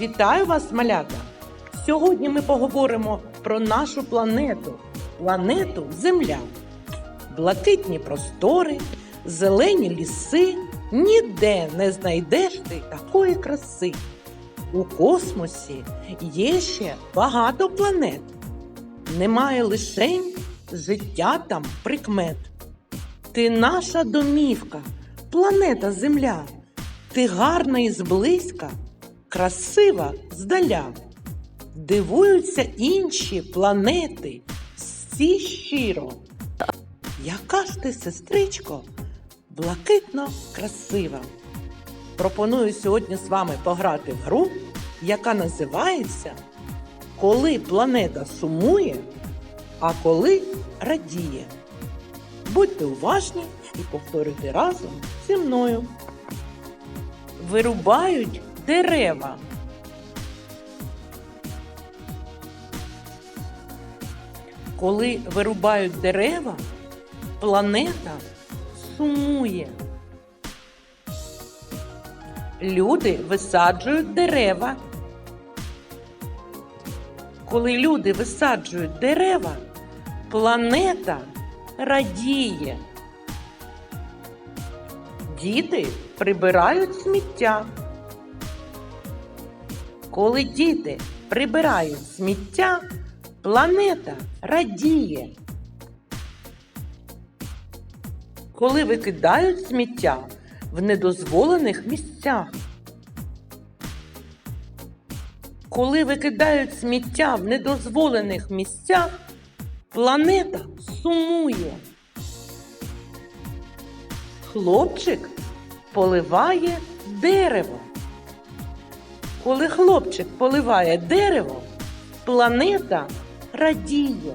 Вітаю вас, малята! Сьогодні ми поговоримо про нашу планету, планету Земля. Блакитні простори, зелені ліси. Ніде не знайдеш ти такої краси. У космосі є ще багато планет. Немає лишень життя там прикмет. Ти наша домівка, планета Земля. Ти гарна і зблизька, красива здаля. Дивуються інші планети, всі щиро. Яка ж ти, сестричко, блакитно красива. Пропоную сьогодні з вами пограти в гру, яка називається Коли планета сумує, а коли радіє. Будьте уважні і повторюйте разом зі мною. Вирубають дерева. Коли вирубають дерева, планета сумує. Люди висаджують дерева. Коли люди висаджують дерева, планета радіє. Діти прибирають сміття. Коли діти прибирають сміття, планета радіє. Коли викидають сміття в недозволених місцях. Коли викидають сміття в недозволених місцях, планета сумує. Хлопчик поливає дерево. Коли хлопчик поливає дерево, планета радіє.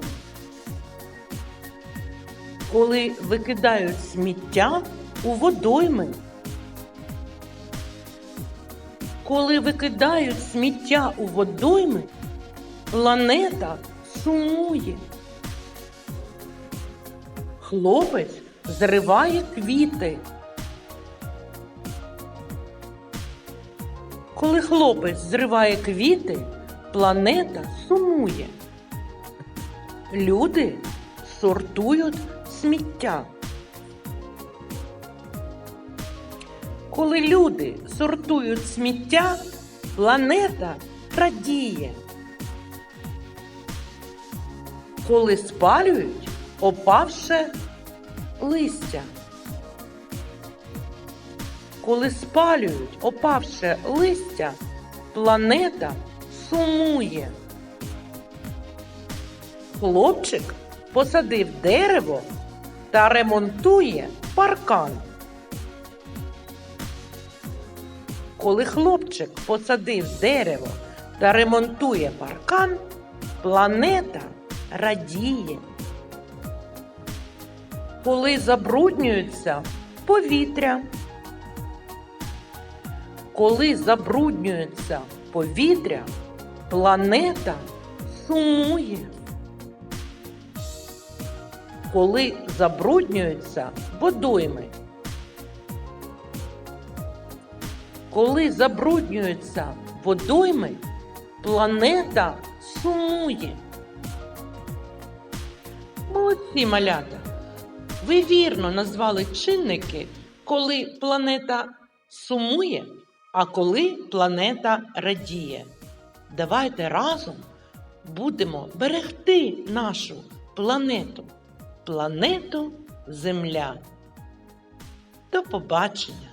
Коли викидають сміття у водойми. Коли викидають сміття у водойми, планета сумує. Хлопець зриває квіти. Коли хлопець зриває квіти, планета сумує. Люди сортують сміття. Коли люди сортують сміття, планета радіє. Коли спалюють опавше листя. Коли спалюють опавше листя, планета сумує. Хлопчик посадив дерево та ремонтує паркан. Коли хлопчик посадив дерево та ремонтує паркан, планета радіє. Коли забруднюється повітря. Коли забруднюється повітря, планета сумує. Коли забруднюються водойми. Коли забруднюються водойми, планета сумує. Молодці малята! Ви вірно назвали чинники, коли планета сумує, а коли планета радіє. Давайте разом будемо берегти нашу планету, планету Земля. До побачення!